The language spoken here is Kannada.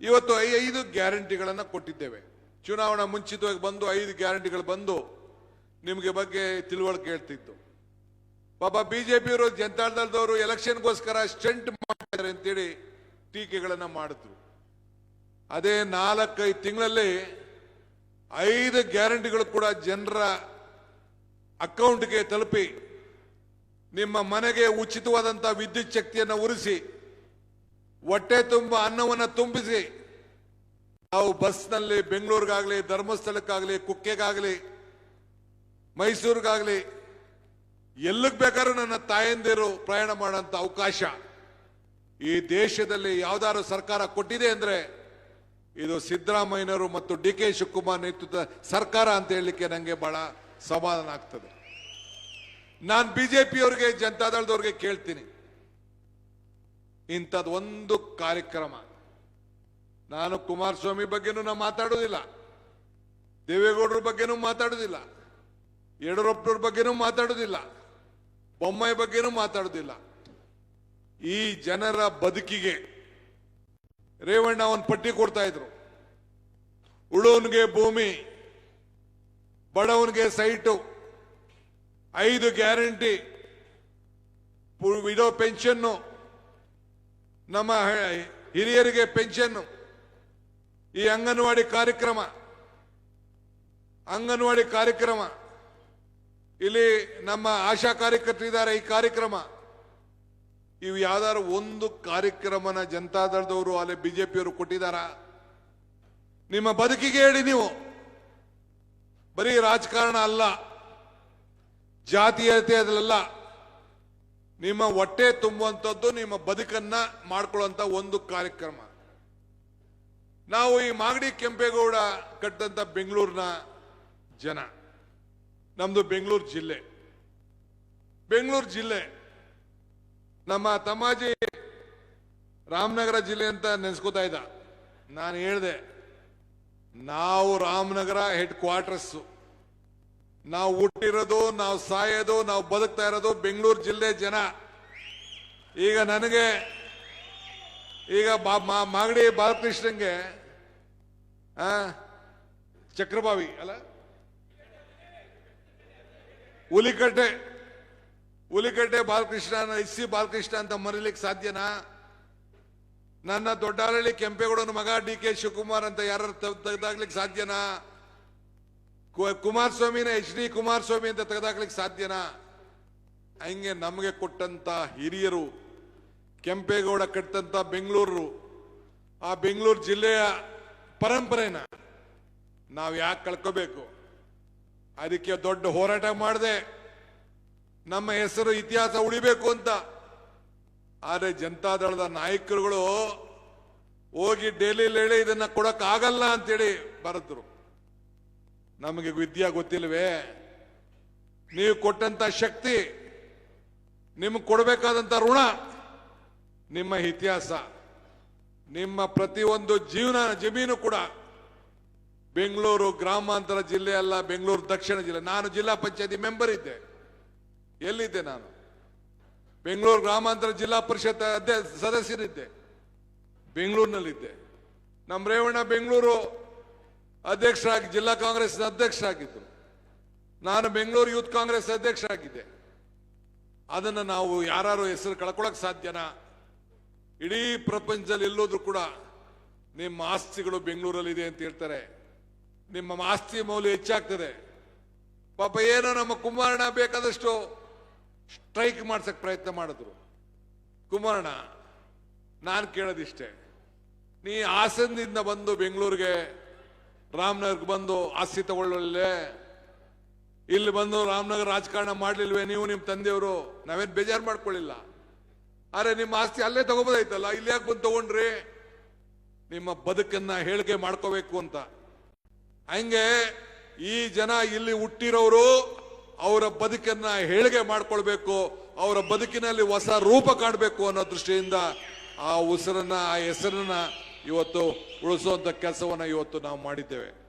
ಇವತ್ತು ಐದು ಗ್ಯಾರಂಟಿಗಳನ್ನು ಕೊಟ್ಟಿದ್ದೇವೆ. ಚುನಾವಣಾ ಮುಂಚಿತವಾಗಿ ಬಂದು ಐದು ಗ್ಯಾರಂಟಿಗಳು ಬಂದು ನಿಮಗೆ ಬಗ್ಗೆ ತಿಳುವಳಿಕೆ ಹೇಳ್ತಿತ್ತು. ಪಾಪ ಬಿಜೆಪಿಯವರು ಜನತಾದಳದವರು ಎಲೆಕ್ಷನ್ಗೋಸ್ಕರ ಸ್ಟೆಂಟ್ ಮಾಡ್ತಾರೆ ಅಂತೇಳಿ ಟೀಕೆಗಳನ್ನು ಮಾಡಿದ್ರು. ಅದೇ ನಾಲ್ಕೈದು ತಿಂಗಳಲ್ಲಿ ಐದು ಗ್ಯಾರಂಟಿಗಳು ಕೂಡ ಜನರ ಅಕೌಂಟ್ಗೆ ತಲುಪಿ ನಿಮ್ಮ ಮನೆಗೆ ಉಚಿತವಾದಂಥ ವಿದ್ಯುತ್ ಶಕ್ತಿಯನ್ನು ಉರಿಸಿ ಹೊಟ್ಟೆ ತುಂಬ ಅನ್ನವನ್ನು ತುಂಬಿಸಿ. ನಾವು ಬಸ್ನಲ್ಲಿ ಬೆಂಗಳೂರಿಗಾಗಲಿ, ಧರ್ಮಸ್ಥಳಕ್ಕಾಗಲಿ, ಕುಕ್ಕೆಗಾಗಲಿ, ಮೈಸೂರಿಗಾಗಲಿ, ಎಲ್ಲಿಗೆ ಬೇಕಾದ್ರೂ ನನ್ನ ತಾಯಂದಿರು ಪ್ರಯಾಣ ಮಾಡೋಂಥ ಅವಕಾಶ. ಈ ದೇಶದಲ್ಲಿ ಯಾವ್ದಾದ್ರು ಸರ್ಕಾರ ಕೊಟ್ಟಿದೆ ಅಂದರೆ ಇದು ಸಿದ್ದರಾಮಯ್ಯನವರು ಮತ್ತು ಡಿ ಕೆ ಶಿವಕುಮಾರ್ ನೇತೃತ್ವದ ಸರ್ಕಾರ ಅಂತ ಹೇಳಲಿಕ್ಕೆ ನನಗೆ ಬಹಳ ಸಮಾಧಾನ ಆಗ್ತದೆ. ನಾನು ಬಿಜೆಪಿಯವರಿಗೆ, ಜನತಾದಳದವ್ರಿಗೆ ಕೇಳ್ತೀನಿ. ಇಂಥದ್ದು ಒಂದು ಕಾರ್ಯಕ್ರಮ. ನಾನು ಕುಮಾರಸ್ವಾಮಿ ಬಗ್ಗೆನೂ ನಾನು ಮಾತಾಡೋದಿಲ್ಲ. ದೇವೇಗೌಡರ ಬಗ್ಗೆನೂ ಮಾತಾಡೋದಿಲ್ಲ. ಯಡಿಯೂರಪ್ಪನವ್ರ ಬಗ್ಗೆನೂ ಮಾತಾಡೋದಿಲ್ಲ. ಬೊಮ್ಮಾಯಿ ಬಗ್ಗೆನೂ ಮಾತಾಡೋದಿಲ್ಲ. ಈ ಜನರ ಬದುಕಿಗೆ ರೇವಣ್ಣ ಒಂದು ಪಟ್ಟಿ ಕೊಡ್ತಾ ಇದ್ರು. ಉಳುವನ್ಗೆ ಭೂಮಿ, ಬಡವನಿಗೆ ಸೈಟು, ಐದು ಗ್ಯಾರಂಟಿ ವಿಡೋ ಪೆನ್ಷನ್ನು ನಮ್ಮ ಹಿರಿಯರಿಗೆ ಪೆನ್ಷನ್ನು ಈ ಅಂಗನವಾಡಿ ಕಾರ್ಯಕ್ರಮ ಅಂಗನವಾಡಿ ಕಾರ್ಯಕ್ರಮ. ಇಲ್ಲಿ ನಮ್ಮ ಆಶಾ ಕಾರ್ಯಕರ್ತರಿದ್ದಾರೆ ಈ ಕಾರ್ಯಕ್ರಮ. ಇವು ಯಾವ್ದಾದ್ರು ಒಂದು ಕಾರ್ಯಕ್ರಮನ ಜನತಾದಳದವರು ಅಲ್ಲಿ ಬಿಜೆಪಿಯವರು ಕೊಟ್ಟಿದಾರ ನಿಮ್ಮ ಬದುಕಿಗೆ ಹೇಳಿ ನೀವು. ಬರೀ ರಾಜಕಾರಣ ಅಲ್ಲ ಜಾತೀಯತೆ ಅದಲ್ಲ ನಿಮ್ಮ ಹೊಟ್ಟೆ ತುಂಬುವಂಥದ್ದು ನಿಮ್ಮ ಬದುಕನ್ನ ಮಾಡ್ಕೊಳ್ಳುವಂತ ಒಂದು ಕಾರ್ಯಕ್ರಮ. ನಾವು ಈ ಮಾಗಡಿ ಕೆಂಪೇಗೌಡ ಕಟ್ಟಂತ ಬೆಂಗಳೂರಿನ ಜನ. ನಮ್ದು ಬೆಂಗಳೂರು ಜಿಲ್ಲೆ. ಬೆಂಗಳೂರು ಜಿಲ್ಲೆ. ನಮ್ಮ ತಮ್ಮಾಜಿ ರಾಮನಗರ ಜಿಲ್ಲೆ ಅಂತ ನೆನೆಸ್ಕೋತಾ ಇದ್ದ. ನಾನು ಹೇಳಿದೆ, ನಾವು ರಾಮನಗರ ಹೆಡ್ ಕ್ವಾರ್ಟರ್ಸ್. ನಾವು ಹುಟ್ಟಿರೋದು, ನಾವು ಸಾಯೋದು, ನಾವು ಬದುಕ್ತಾ ಇರೋದು ಬೆಂಗಳೂರು ಜಿಲ್ಲೆ ಜನ. ಈಗ ನನಗೆ, ಈಗ ಮಾಗಡಿ ಬಾಲಕೃಷ್ಣಂಗೆ ಚಕ್ರಬಾವಿ, ಅಲ್ಲ? ಹುಲಿಕಟ್ಟೆ ಹುಲಿಕಟ್ಟೆ ಬಾಲಕೃಷ್ಣ, ಎಸ್ ಸಿ ಬಾಲಕೃಷ್ಣ ಅಂತ ಮರೀಲಿಕ್ಕೆ ಸಾಧ್ಯನಾ? ನನ್ನ ದೊಡ್ಡಹಳ್ಳಿ ಕೆಂಪೇಗೌಡನ ಮಗ ಡಿ ಕೆ ಶಿವಕುಮಾರ್ ಅಂತ ಯಾರು ತೆಗೆದಾಗ್ಲಿಕ್ಕೆ ಸಾಧ್ಯನಾ? ಕುಮಾರಸ್ವಾಮಿನ ಎಚ್ ಡಿ ಕುಮಾರಸ್ವಾಮಿ ಅಂತ ತೆಗೆದಾಕ್ಲಿಕ್ಕೆ ಸಾಧ್ಯನಾ? ಹಂಗೆ ನಮಗೆ ಕೊಟ್ಟಂತ ಹಿರಿಯರು, ಕೆಂಪೇಗೌಡ ಕಟ್ಟಂತ ಬೆಂಗಳೂರು ಆ ಬೆಂಗಳೂರು ಜಿಲ್ಲೆಯ ಪರಂಪರೆನ ನಾವು ಯಾಕೆ ಕಳ್ಕೋಬೇಕು? ಅದಕ್ಕೆ ದೊಡ್ಡ ಹೋರಾಟ ಮಾಡಿದೆ, ನಮ್ಮ ಹೆಸರು ಇತಿಹಾಸ ಉಳಿಬೇಕು ಅಂತ. ಆದರೆ ಜನತಾದಳದ ನಾಯಕರುಗಳು ಹೋಗಿ ಡೈಲಿ ಹೇಳಿ ಇದನ್ನ ಕೊಡಕ್ ಆಗಲ್ಲ ಅಂತೇಳಿ ಬರೆದ್ರು. ನಮಗೆ ವಿದ್ಯಾ ಗೊತ್ತಿಲ್ವೇ ನೀವು ಕೊಟ್ಟಂತ ಶಕ್ತಿ, ನಿಮ್ಗೆ ಕೊಡಬೇಕಾದಂತ ಋಣ, ನಿಮ್ಮ ಇತಿಹಾಸ, ನಿಮ್ಮ ಪ್ರತಿಯೊಂದು ಜೀವನ, ಜಮೀನು ಕೂಡ ಬೆಂಗಳೂರು ಗ್ರಾಮಾಂತರ ಜಿಲ್ಲೆ ಅಲ್ಲ, ಬೆಂಗಳೂರು ದಕ್ಷಿಣ ಜಿಲ್ಲೆ. ನಾನು ಜಿಲ್ಲಾ ಪಂಚಾಯತಿ ಮೆಂಬರ್ ಇದ್ದೆ. ಎಲ್ಲಿದ್ದೆ ನಾನು? ಬೆಂಗಳೂರು ಗ್ರಾಮಾಂತರ ಜಿಲ್ಲಾ ಪರಿಷತ್ ಅಧ್ಯ ಸದಸ್ಯರಿದ್ದೆ. ಬೆಂಗಳೂರಿನಲ್ಲಿದ್ದೆ. ನಮ್ಮ ರೇವಣ್ಣ ಬೆಂಗಳೂರು ಅಧ್ಯಕ್ಷರಾಗಿ, ಜಿಲ್ಲಾ ಕಾಂಗ್ರೆಸ್ ಅಧ್ಯಕ್ಷ ಆಗಿದ್ದರು ನಾನು ಬೆಂಗಳೂರು ಯೂತ್ ಕಾಂಗ್ರೆಸ್ ಅಧ್ಯಕ್ಷರಾಗಿದ್ದೆ. ಅದನ್ನು ನಾವು ಯಾರು ಹೆಸರು ಕಳ್ಕೊಳಕ್ ಸಾಧ್ಯನಾ? ಇಡೀ ಪ್ರಪಂಚದಲ್ಲಿ ಎಲ್ಲೋದ್ರೂ ಕೂಡ ನಿಮ್ಮ ಆಸ್ತಿಗಳು ಬೆಂಗಳೂರಲ್ಲಿದೆ ಅಂತ ಹೇಳ್ತಾರೆ. ನಿಮ್ಮ ಆಸ್ತಿ ಮೌಲ್ಯ ಹೆಚ್ಚಾಗ್ತದೆ. ಪಾಪ ಏನೋ ನಮ್ಮ ಕುಮಾರಣ ಬೇಕಾದಷ್ಟು ಸ್ಟ್ರೈಕ್ ಮಾಡ್ಸಕ್ ಪ್ರಯತ್ನ ಮಾಡಿದ್ರು. ಕುಮಾರಣ ನಾನು ಕೇಳೋದಿಷ್ಟೇ. ನೀ ಹಾಸನದಿಂದ ಬಂದು ಬೆಂಗಳೂರಿಗೆ ರಾಮನಗರ್ಗೆ ಬಂದು ಆಸ್ತಿ ತಗೊಳ್ಳಲೆ ಇಲ್ಲಿ ಬಂದು ರಾಮನಗರ ರಾಜಕಾರಣ ಮಾಡ್ಲಿಲ್ವೇ ನೀವು ನಿಮ್ಮ ತಂದೆಯವರು? ನಾವೇನ್ ಬೇಜಾರು ಮಾಡ್ಕೊಳ್ಳಿಲ್ಲ. ಆದ್ರೆ ನಿಮ್ಮ ಆಸ್ತಿ ಅಲ್ಲೇ ತಗೋಬೋದಾಯ್ತಲ್ಲ? ಇಲ್ಲಿ ಯಾಕೆ ಬಂದು ತಗೊಂಡ್ರಿ? ನಿಮ್ಮ ಬದುಕನ್ನ ಹೇಳಿಕೆ ಮಾಡ್ಕೋಬೇಕು ಅಂತ. ಹಂಗೆ ಈ ಜನ ಇಲ್ಲಿ ಹುಟ್ಟಿರೋರು ಅವರ ಬದುಕನ್ನ ಹೇಳಿಕೆ ಮಾಡ್ಕೊಳ್ಬೇಕು, ಅವರ ಬದುಕಿನಲ್ಲಿ ಹೊಸ ರೂಪ ಕಾಣಬೇಕು ಅನ್ನೋ ದೃಷ್ಟಿಯಿಂದ ಆ ಉಸಿರನ್ನ, ಆ ಹೆಸರನ್ನ ಇವತ್ತು ಉಳಿಸುವಂತ ಕೆಲಸವನ್ನ ಇವತ್ತು ನಾವು ಮಾಡಿದ್ದೇವೆ.